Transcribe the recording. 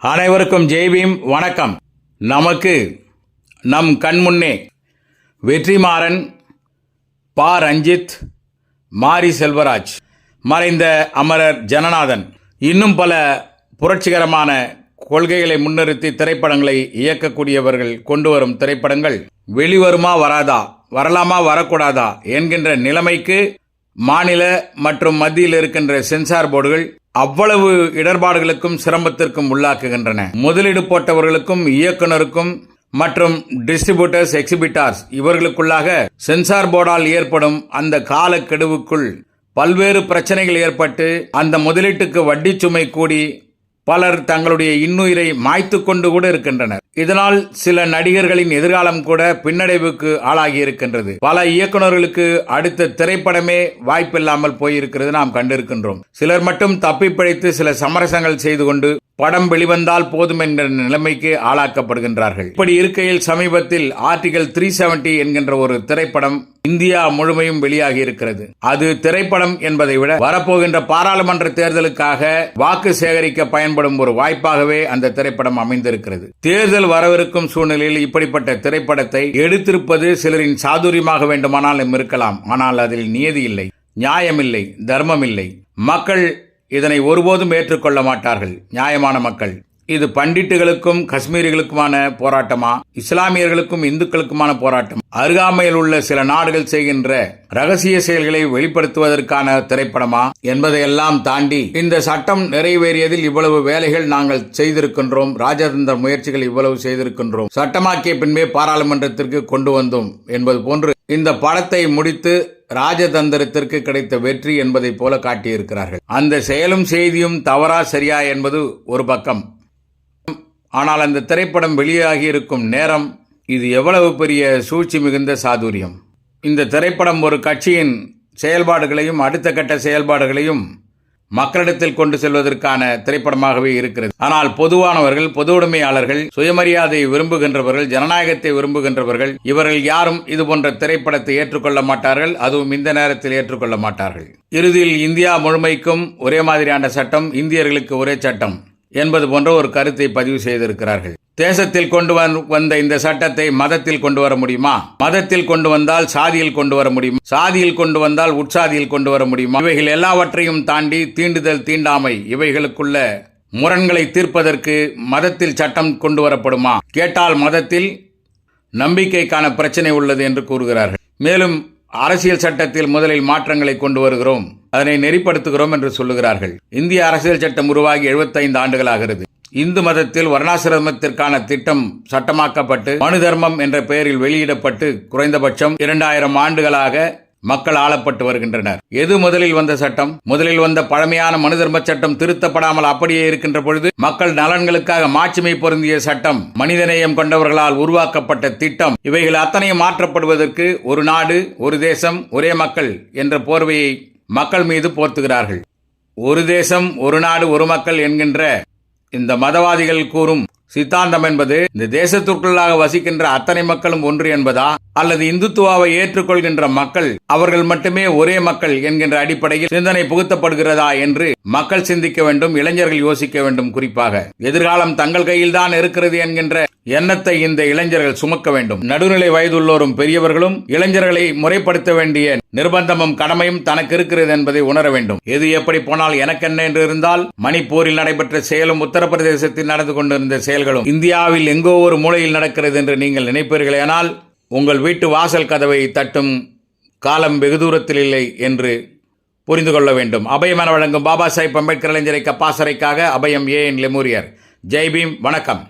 அனைவருக்கும் ஜெய்பீம் வணக்கம். நமக்கு நம் கண்முன்னே வெற்றிமாறன் பா. ரஞ்சித் மாரி செல்வராஜ் மறைந்த அமரர் ஜனநாதன். இன்னும் பல புரட்சிகரமான கொள்கைகளை முன்னிறுத்தி திரைப்படங்களை இயக்கக்கூடியவர்கள் கொண்டு வரும் திரைப்படங்கள் வெளிவருமா வராதா வரலாமா வரக்கூடாதா என்கின்ற நிலைமைக்கு மாநில மற்றும் மத்தியில் இருக்கின்ற சென்சார் போர்டுகள் அவ்வளவு இடர்பாடுகளுக்கும் சிரமத்திற்கும் உள்ளாக்குகின்றன. முதலீடு போட்டவர்களுக்கும் இயக்குனருக்கும் மற்றும் டிஸ்ட்ரிபியூட்டர்ஸ் எக்ஸிபிட்டார்ஸ் இவர்களுக்குள்ளாக சென்சார் போர்டால் ஏற்படும் அந்த காலக்கெடுவுக்குள் பல்வேறு பிரச்சனைகள் ஏற்பட்டு அந்த முதலீட்டுக்கு வட்டி சுமை கூடி பலர் தங்களுடைய இன்னுயிரை மாய்த்து கொண்டு கூட இருக்கின்றனர். இதனால் சில நடிகர்களின் எதிர்காலம் கூட பின்னடைவுக்கு ஆளாகி இருக்கின்றது பல இயக்குநர்களுக்கு அடுத்த திரைப்படமே வாய்ப்பில்லாமல் போயிருக்கிறது நாம் கண்டிருக்கின்றோம். சிலர் மட்டும் தப்பி பிழைத்து சில சமரசங்கள் செய்து கொண்டு படம் வெளிவந்தால் போதும் என்கிற நிலைமைக்கு ஆளாக்கப்படுகின்றார்கள். இப்படி இருக்கையில் சமீபத்தில் ஆர்டிகல் த்ரீ செவன்டி என்கின்ற ஒரு திரைப்படம் இந்தியா முழுமையும் வெளியாகி இருக்கிறது அது திரைப்படம் என்பதை விட வரப்போகின்ற பாராளுமன்ற தேர்தலுக்காக வாக்கு சேகரிக்க பயன்படும் ஒரு வாய்ப்பாகவே அந்த திரைப்படம் அமைந்திருக்கிறது. தேர்தல் வரவிருக்கும் சூழ்நிலையில் இப்படிப்பட்ட திரைப்படத்தை எடுத்திருப்பது சிலரின் சாதுரியமாக வேண்டுமானாலும் இருக்கலாம். ஆனால் அதில் நியதி இல்லை நியாயமில்லை தர்மமில்லை. மக்கள் இதனை ஒருபோதும் ஏற்றுக்கொள்ள மாட்டார்கள் நியாயமான மக்கள். இது பண்டிட்டுகளுக்கும் காஷ்மீரிகளுக்குமான போராட்டமா? இஸ்லாமியர்களுக்கும் இந்துக்களுக்குமான போராட்டம். அருகாமையில் உள்ள சில நாடுகள் செய்கின்ற ரகசிய செயல்களை வெளிப்படுத்துவதற்கான திரைப்படமா? என்பதையெல்லாம் தாண்டி இந்த சட்டம் நிறைவேறியதில் இவ்வளவு வேலைகள் நாங்கள் செய்திருக்கின்றோம் ராஜதந்திர முயற்சிகள் இவ்வளவு செய்திருக்கின்றோம். சட்டமாக்கிய பின்பே பாராளுமன்றத்திற்கு கொண்டு வந்தோம் என்பது போன்று இந்த படத்தை முடித்து ராஜதந்திரத்திற்கு கிடைத்த வெற்றி என்பதைப் போல காட்டியிருக்கிறார்கள். அந்த செயலும் செய்தியும் தவறா சரியா என்பது ஒரு பக்கம். ஆனால் அந்த திரைப்படம் வெளியாகி இருக்கும் நேரம் இது எவ்வளவு பெரிய சூழ்ச்சி மிகுந்த சாதுரியம். இந்த திரைப்படம் ஒரு கட்சியின் செயல்பாடுகளையும் அடுத்த கட்ட செயல்பாடுகளையும் மக்களிடத்தில் கொண்டு செல்வதற்கான திரைப்படமாகவே இருக்கிறது. ஆனால் பொதுவானவர்கள் பொது உடைமையாளர்கள் சுயமரியாதையை விரும்புகின்றவர்கள் ஜனநாயகத்தை விரும்புகின்றவர்கள் இவர்கள் யாரும் இது போன்ற திரைப்படத்தை ஏற்றுக்கொள்ள மாட்டார்கள் அதுவும் இந்த நேரத்தில் ஏற்றுக்கொள்ள மாட்டார்கள். இறுதியில் இந்தியா முழுமைக்கும் ஒரே மாதிரியான சட்டம் இந்தியர்களுக்கு ஒரே சட்டம். என்பது போன்ற ஒரு கருத்தை பதிவு செய்திருக்கிறார்கள். தேசத்தில் கொண்டு வந்த இந்த சட்டத்தை மதத்தில் கொண்டு வர முடியுமா? மதத்தில் கொண்டு வந்தால் சாதியில் கொண்டு வர முடியுமா? சாதியில் கொண்டு வந்தால் உட்சாதியில் கொண்டு வர முடியுமா? இவைகள் எல்லாவற்றையும் தாண்டி தீண்டுதல் தீண்டாமை இவைகளுக்குள்ள முரண்களை தீர்ப்பதற்கு மதத்தில் சட்டம் கொண்டு வரப்படுமா? கேட்டால் மதத்தில் நம்பிக்கைக்கான பிரச்சனை உள்ளது என்று கூறுகிறார்கள். மேலும் அரசியல் சட்டத்தில் முதலில் மாற்றங்களை கொண்டு வருகிறோம். அதனை நெறிப்படுத்துகிறோம் என்று சொல்லுகிறார்கள். இந்திய அரசியல் சட்டம் உருவாகி எழுபத்தைந்து ஆண்டுகளாகிறது. இந்து மதத்தில் வர்ணாசிரமத்திற்கான திட்டம் சட்டமாக்கப்பட்டு மனு தர்மம் என்ற பெயரில் வெளியிடப்பட்டு குறைந்தபட்சம் இரண்டாயிரம் ஆண்டுகளாக மக்கள் ஆளப்பட்டு வருகின்றனர். எது முதலில் வந்த சட்டம்? முதலில் வந்த பழமையான மனு தர்ம சட்டம் திருத்தப்படாமல் அப்படியே இருக்கின்ற பொழுது மக்கள் நலன்களுக்காக மாட்சிமை பொருந்திய சட்டம் மனிதநேயம் கொண்டவர்களால் உருவாக்கப்பட்ட திட்டம் இவைகள் அத்தனையும் மாற்றப்படுவதற்கு ஒரு நாடு ஒரு தேசம் ஒரே மக்கள் என்ற போர்வையை மக்கள் மீது போர்த்துகிறார்கள். ஒரு தேசம் ஒரு நாடு ஒரு மக்கள் என்கின்ற இந்த மதவாதிகள் கூறும் சித்தாந்தம் என்பது இந்த தேசத்திற்குள்ளாக வசிக்கின்ற அத்தனை மக்களும் ஒன்று என்பதா? அல்லது இந்துத்துவாவை ஏற்றுக்கொள்கின்ற மக்கள் அவர்கள் மட்டுமே ஒரே மக்கள் என்கின்ற அடிப்படையில் சிந்தனை புகுத்தப்படுகிறதா என்று மக்கள் சிந்திக்க வேண்டும் இளைஞர்கள் யோசிக்க வேண்டும் குறிப்பாக. எதிர்காலம் தங்கள் கையில் தான் இருக்கிறது என்கின்ற எண்ணத்தை இந்த இளைஞர்கள் சுமக்க வேண்டும். நடுநிலை வயதுள்ளோரும் பெரியவர்களும் இளைஞர்களை முறைப்படுத்த வேண்டிய நிர்பந்தமும் கடமையும் தனக்கு இருக்கிறது என்பதை உணர வேண்டும். எது எப்படி போனால் எனக்கென்ன என்று இருந்தால் மணிப்பூரில் நடைபெற்ற செயலும் உத்தரப்பிரதேசத்தில் நடந்து கொண்டிருந்த செயல்களும் இந்தியாவில் எங்கோ ஒரு மூலையில் நடக்கிறது என்று நீங்கள் நினைப்பீர்களேனால் உங்கள் வீட்டு வாசல் கதவை தட்டும் காலம் வெகு தூரத்தில் இல்லை என்று புரிந்து கொள்ள வேண்டும். அபயம் என வழங்கும் பாபா சாஹிப் அம்பேத்கர் இளைஞரை கப்பாசரைக்காக அபயம் ஏ என் லெமூரியர். ஜெய்பீம் வணக்கம்.